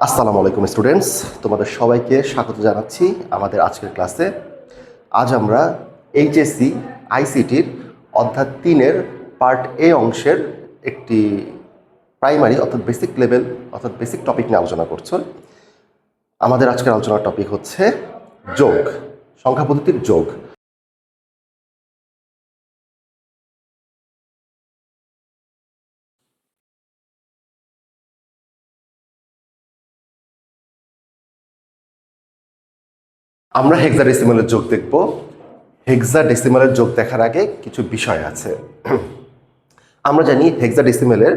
আসসালামু আলাইকুম স্টুডেন্টস তোমাদের সবাইকে স্বাগত জানাচ্ছি আমাদের আজকের ক্লাসে। আজ আমরা এইচএসসি, আইসিটির অধ্যায় তিনের পার্ট এ অংশের একটি প্রাইমারি অর্থাৎ বেসিক লেভেল, অর্থাৎ বেসিক টপিক নিয়ে আলোচনা করছ। আমাদের আজকের আলোচনার টপিক হচ্ছে যোগ সংখ্যা পদ্ধতির যোগ। আমরা হেক্সাডেসিমালের যোগ দেখব। হেক্সাডেসিমালের যোগ দেখার আগে কিছু বিষয় আছে। আমরা জানি হেক্সাডেসিমালের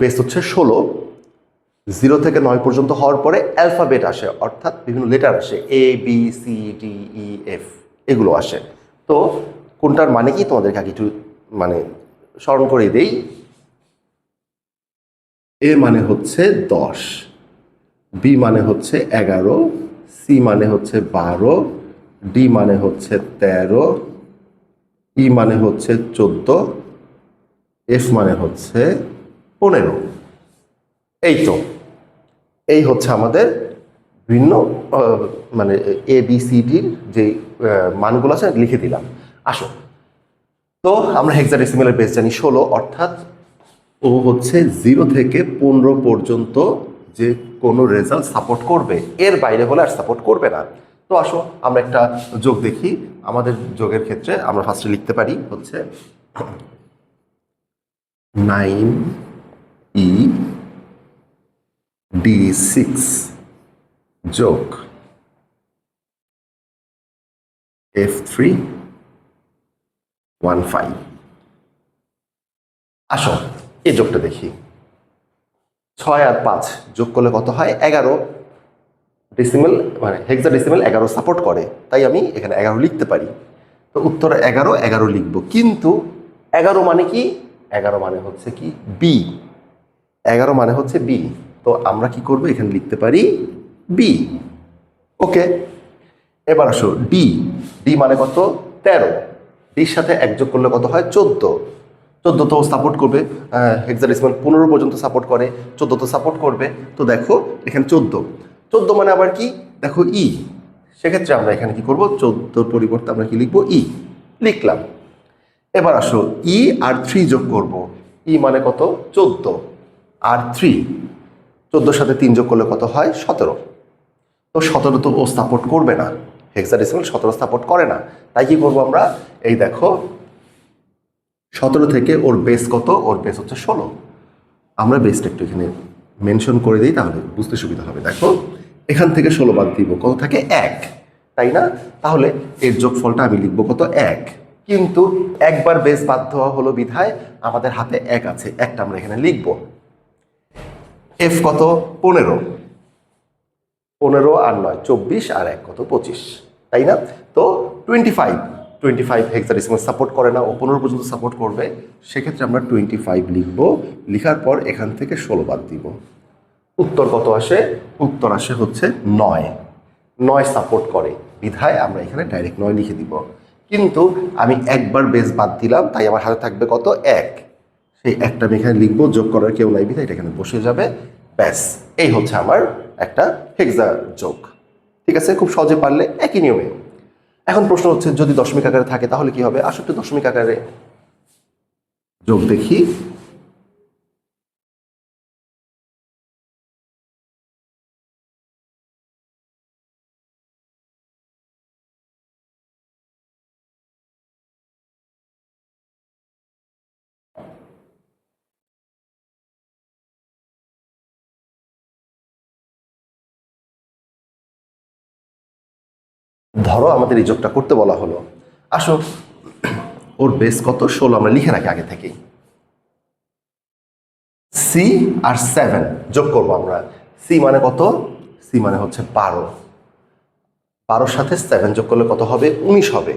বেস হচ্ছে ষোলো। জিরো থেকে নয় পর্যন্ত হওয়ার পরে অ্যালফাবেট আসে, অর্থাৎ বিভিন্ন লেটার আসে A B C D E F এগুলো আসে। তো কোনটার মানে কি? তোমাদেরকে আগে একটু মানে স্মরণ করে দেই। এ মানে হচ্ছে দশ বি মানে হচ্ছে এগারো সি মানে হচ্ছে বারো ডি মানে হচ্ছে তেরো ই মানে হচ্ছে চোদ্দ এফ মানে হচ্ছে পনেরো। এই তো। এই হচ্ছে আমাদের ভিন্ন মানে এ বি সি ডির যে মানগুলো আছে, লিখে দিলাম। আসো। তো আমরা হেক্সাডেসিমেলের বেস জানি ষোলো, অর্থাৎ ও হচ্ছে জিরো থেকে পনেরো পর্যন্ত যে কোনো রেজাল্ট সাপোর্ট করবে, এর বাইরে হলে আর সাপোর্ট করবে না। তো আসো, আমরা একটা যোগ দেখি। আমাদের যোগের ক্ষেত্রে আমরা ফার্স্টে লিখতে পারি হচ্ছে নাইন ই ডি সিক্স যোগ এফ থ্রি ওয়ান ফাইভ আসো, এই যোগটা দেখি। ছয় আর পাঁচ যোগ করলে কত হয়? এগারো ডেসিমেল মানে হেক্সা ডেসিমেল এগারো সাপোর্ট করে। তাই আমি এখানে এগারো লিখতে পারি। তো উত্তর এগারো এগারো লিখব। কিন্তু এগারো মানে কি? এগারো মানে হচ্ছে কি? বি এগারো মানে হচ্ছে বি তো আমরা কি করব? এখানে লিখতে পারি বি ওকে। এবার আসো ডি ডি মানে কত? তেরো। ডির সাথে এক যোগ করলে কত হয়? চোদ্দ। চোদ্দ তো সাপোর্ট করবে হেক্সাডেসিমাল পনেরো পর্যন্ত সাপোর্ট করে চোদ্দ তো সাপোর্ট করবে। তো দেখো, এখানে চোদ্দ। চোদ্দ মানে আবার কি? দেখো ই সেক্ষেত্রে আমরা এখানে কি করব? চোদ্দোর পরিবর্তে আমরা কি লিখব? ই লিখলাম। এবার আসো ই আর থ্রি যোগ করব। ই মানে কত? চোদ্দ। আর থ্রি চোদ্দোর সাথে তিন যোগ করলে কত হয়? সতেরো। তো সতেরো তো ও সাপোর্ট করবে না। হেক্সাডেসিমাল সতেরো সাপোর্ট করে না। তাই কি করব আমরা? এই দেখো সতেরো থেকে ওর বেস কত? ওর বেস হচ্ছে ষোলো। আমরা বেসটা একটু এখানে মেনশন করে দিই, তাহলে বুঝতে সুবিধা হবে। দেখো, এখান থেকে ষোলো বাদ দিব, কত থাকে? এক। তাই না? তাহলে এর যোগফলটা আমি লিখব কত? এক। কিন্তু একবার বেস বাদ দেওয়া হলো বিধায় আমাদের হাতে এক আছে, একটা আমরা এখানে লিখব। এফ কত? পনেরো। পনেরো আর নয়, চব্বিশ, আর এক কত? পঁচিশ। তাই না? তো twenty five twenty five hexadecimal support করে না, ও পনেরো পর্যন্ত সাপোর্ট করবে, সেক্ষেত্রে আমরা টোয়েন্টি ফাইভ লিখব, লিখার পর এখান থেকে ষোলো বাদ দিব। উত্তর কত আসে? উত্তর আসে হচ্ছে নয়। নয় সাপোর্ট করে, বিধায় আমরা এখানে ডাইরেক্ট নয় লিখে দিব। কিন্তু আমি একবার বেস বাদ দিলাম, তাই আমার হাতে থাকবে কত? এক। সেই একটা আমি এখানে লিখব, যোগ করার কেউ নাই, বিধায় এটা এখানে বসে যাবে। ব্যাস, এই হচ্ছে আমার একটা হেক্সা যোগ ঠিক আছে? খুব সহজে পারলে একই নিয়মে। এখন প্রশ্ন হচ্ছে, যদি দশমিক আকারে থাকে, তাহলে কি হবে? আসলে দশমিক আকারে যোগ দেখি। ধরো আমাদের এই যোগটা করতে বলা হলো। আসো, ওর বেস কত? ষোলো, আমরা লিখে রাখি আগে থেকেই। সি আর সেভেন যোগ করব আমরা। সি মানে কত? সি মানে হচ্ছে বারো। বারোর সাথে সেভেন যোগ করলে কত হবে? উনিশ হবে।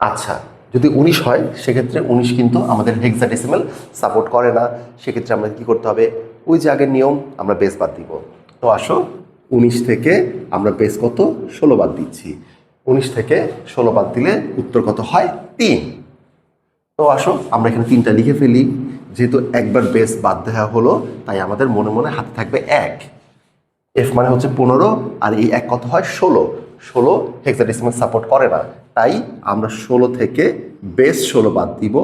আচ্ছা যদি উনিশ হয়, সেক্ষেত্রে উনিশ কিন্তু আমাদের হেক্সাডেসিমাল সাপোর্ট করে না। সেক্ষেত্রে আমরা কি করতে হবে? ওই যে আগের নিয়ম, আমরা বেস বাদ দিব। তো আসো, উনিশ থেকে আমরা বেস কত? ষোলো বাদ দিচ্ছি। উনিশ থেকে ষোলো বাদ দিলে উত্তর কত হয়? তিন। তো আসো আমরা এখানে তিনটা লিখে ফেলি। যেহেতু একবার বেস বাদ দেওয়া হলো, তাই আমাদের মনে মনে হাতে থাকবে এক। এফ মানে হচ্ছে পনেরো, আর এই এক কত হয়? ষোলো। ষোলো হেক্সাডেসিমাল সাপোর্ট করে না। তাই আমরা ষোলো থেকে বেস ষোলো বাদ দিব।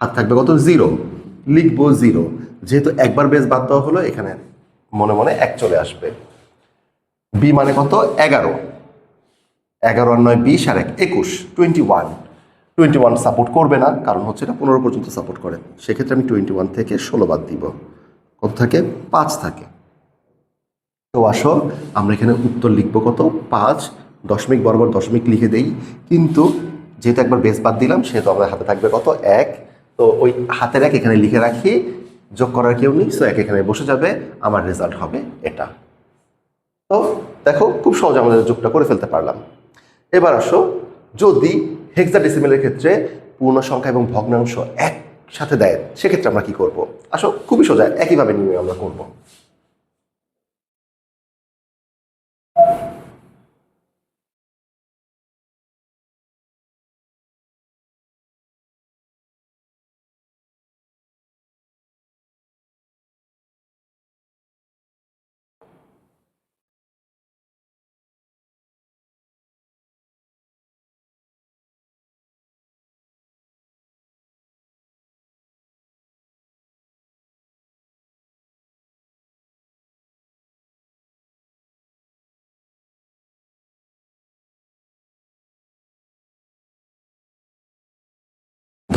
হাত থাকবে কত? জিরো লিখব জিরো যেহেতু একবার বেস বাদ দেওয়া হলো, এখানে মনে মনে এক চলে আসবে। বি মানে কত? এগারো। এগারো আর নয়, বিশ আর এক, একুশ twenty one twenty one support করবে না, কারণ হচ্ছে এটা পনেরো পর্যন্ত সাপোর্ট করে। সেক্ষেত্রে আমি টোয়েন্টি ওয়ান থেকে ষোলো বাদ দিব। কত থাকে? পাঁচ থাকে। তো আসো, আমরা এখানে উত্তর লিখব কত? পাঁচ, দশমিক বরাবর দশমিক লিখে দেই। কিন্তু যেহেতু একবার বেস বাদ দিলাম, সেহেতু আমাদের হাতে থাকবে কত? এক। তো ওই হাতের এক এখানে লিখে রাখি। যোগ করার কেউ নেই সো এক এখানে বসে যাবে। আমার রেজাল্ট হবে এটা। তো দেখো, খুব সহজে আমাদের যোগটা করে ফেলতে পারলাম। এবার আসো, যদি হেক্সা হেক্সাডেসিমেলের ক্ষেত্রে পূর্ণ সংখ্যা এবং ভগ্নাংশ একসাথে দেয়, সেক্ষেত্রে আমরা কি করব? আসো, খুবই সোজা, একইভাবে নিয়ে আমরা করব।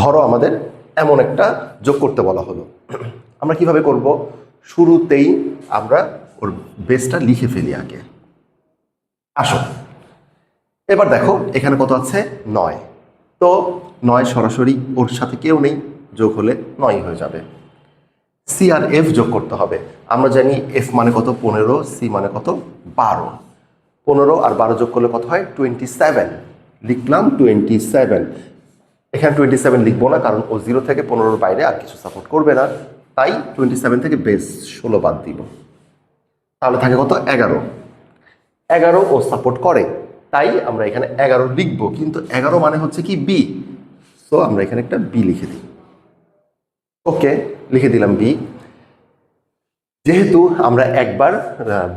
ধরো আমাদের এমন একটা যোগ করতে বলা হলো। আমরা কীভাবে করব? শুরুতেই আমরা ওর বেসটা লিখে ফেলি আগে। আসো। এবার দেখো, এখানে কত আছে? নয়। তো নয় সরাসরি ওর সাথে কেউ নেই, যোগ হলে নয় হয়ে যাবে। সি আর এফ যোগ করতে হবে। আমরা জানি এফ মানে কত? পনেরো সি মানে কত? বারো। পনেরো আর বারো যোগ করলে কত হয়? টোয়েন্টি সেভেন লিখলাম টোয়েন্টি সেভেন এখানে টোয়েন্টি সেভেন লিখব না, কারণ ও জিরো থেকে পনেরোর বাইরে আর কিছু সাপোর্ট করবে না। তাই টোয়েন্টি সেভেন থেকে বেস ষোলো বাদ দিব। তাহলে থাকে কত? এগারো। এগারো ও সাপোর্ট করে। তাই আমরা এখানে এগারো লিখব, কিন্তু এগারো মানে হচ্ছে কি বি সো আমরা এখানে একটা বি লিখে দিই। ওকে লিখে দিলাম বি যেহেতু আমরা একবার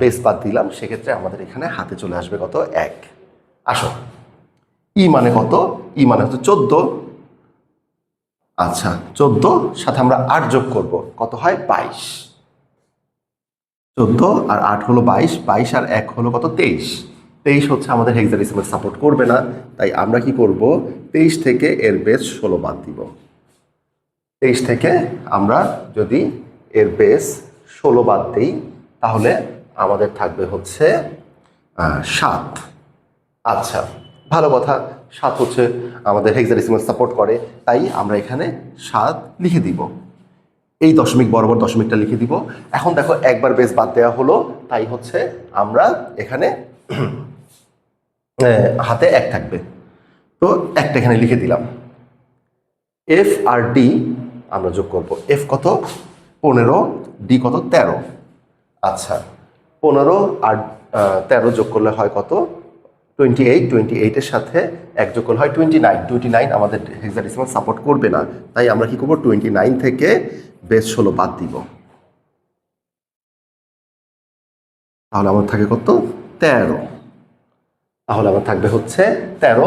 বেস বাদ দিলাম, সেক্ষেত্রে আমাদের এখানে হাতে চলে আসবে কত? এক। আসো। ই মানে কত? ই মানে হচ্ছে চোদ্দ। আচ্ছা চোদ্দ, সাথে আমরা আট যোগ করব। কত হয়? বাইশ। চোদ্দ আর আট হলো বাইশ বাইশ আর এক হলো কত? তেইশ। তেইশ হচ্ছে আমাদের হেক্সাডেসিমাল সাপোর্ট করবে না, তাই আমরা কি করব? তেইশ থেকে এর বেস ষোলো বাদ দিব। তেইশ থেকে আমরা যদি এর বেস ষোলো বাদ দিই, তাহলে আমাদের থাকবে হচ্ছে সাত। আচ্ছা ভালো কথা। সাত হচ্ছে আমাদের হেক্সাডেসিমাল সাপোর্ট করে, তাই আমরা এখানে সাত লিখে দিব। এই দশমিক বরাবর দশমিকটা লিখে দিব। এখন দেখো একবার বেস বাদ দেওয়া হলো, তাই হচ্ছে আমরা এখানে হাতে এক থাকবে। তো একটা এখানে লিখে দিলাম। এফ আর ডি আমরা যোগ করব। এফ কত? পনেরো ডি কত? তেরো। আচ্ছা পনেরো আর তেরো যোগ করলে হয় কত? টোয়েন্টি এইট টোয়েন্টি এইটের সাথে এক যোগ হয় টোয়েন্টি নাইন টোয়েন্টি নাইন আমাদের হেক্সাডেসিমাল সাপোর্ট করবে না। তাই আমরা কি করব? টোয়েন্টি নাইন থেকে বেস ষোলো বাদ দিব। তাহলে আমার থাকে কত? তেরো। তাহলে আমার থাকবে হচ্ছে তেরো।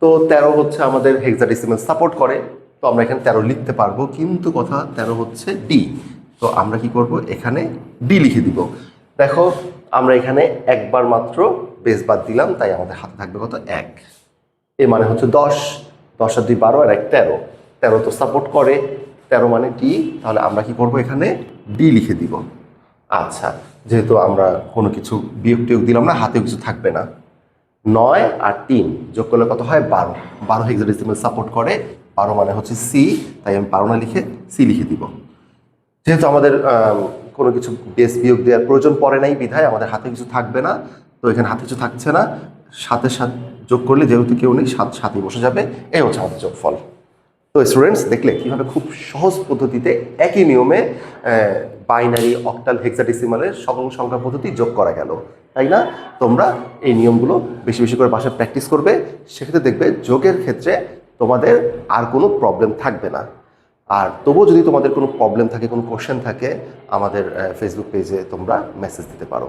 তো তেরো হচ্ছে আমাদের হেক্সাডেসিমাল সাপোর্ট করে। তো আমরা এখানে তেরো লিখতে পারব। কিন্তু কথা তেরো হচ্ছে ডি তো আমরা কি করব? এখানে ডি লিখে দিব। দেখো, আমরা এখানে একবার মাত্র বেস বাদ দিলাম, তাই আমাদের হাতে থাকবে কত? এক। এ মানে হচ্ছে দশ দশ আর দুই বারো, আর এক তেরো। তেরো তো সাপোর্ট করে। তেরো মানে ডি তাহলে আমরা কি করব এখানে? ডি লিখে দিব। আচ্ছা যেহেতু আমরা কোনো কিছু বিয়োগ টিয়োগ দিলাম না, হাতেও কিছু থাকবে না। নয় আর তিন যোগ করলে কত হয়? বারো। বারো হেক্সাডেসিমাল সাপোর্ট করে। বারো মানে হচ্ছে সি তাই আমি বারো না লিখে সি লিখে দিব। যেহেতু আমাদের কোনো কিছু বেস বিয়োগ দেওয়ার প্রয়োজন পড়ে নাই বিধায় আমাদের হাতে কিছু থাকবে না তো এখানে হাতে কিছু থাকছে না। সাথে সাত যোগ করলে যেহেতু কেউ নেই, সাত সাথে বসে যাবে। এই হচ্ছে আমাদের যোগফল। তো স্টুডেন্টস দেখলে কীভাবে খুব সহজ পদ্ধতিতে একই নিয়মে বাইনারি অক্টাল হেক্সাডেসিমালের সকল সংখ্যা পদ্ধতি যোগ করা গেল। তাই না? তোমরা এই নিয়মগুলো বেশি বেশি করে বাসায় প্র্যাকটিস করবে। সেক্ষেত্রে দেখবে যোগের ক্ষেত্রে তোমাদের আর কোনো প্রবলেম থাকবে না। আর তবুও যদি তোমাদের কোনো প্রবলেম থাকে, কোনো কোশ্চেন থাকে, আমাদের ফেসবুক পেজে তোমরা মেসেজ দিতে পারো।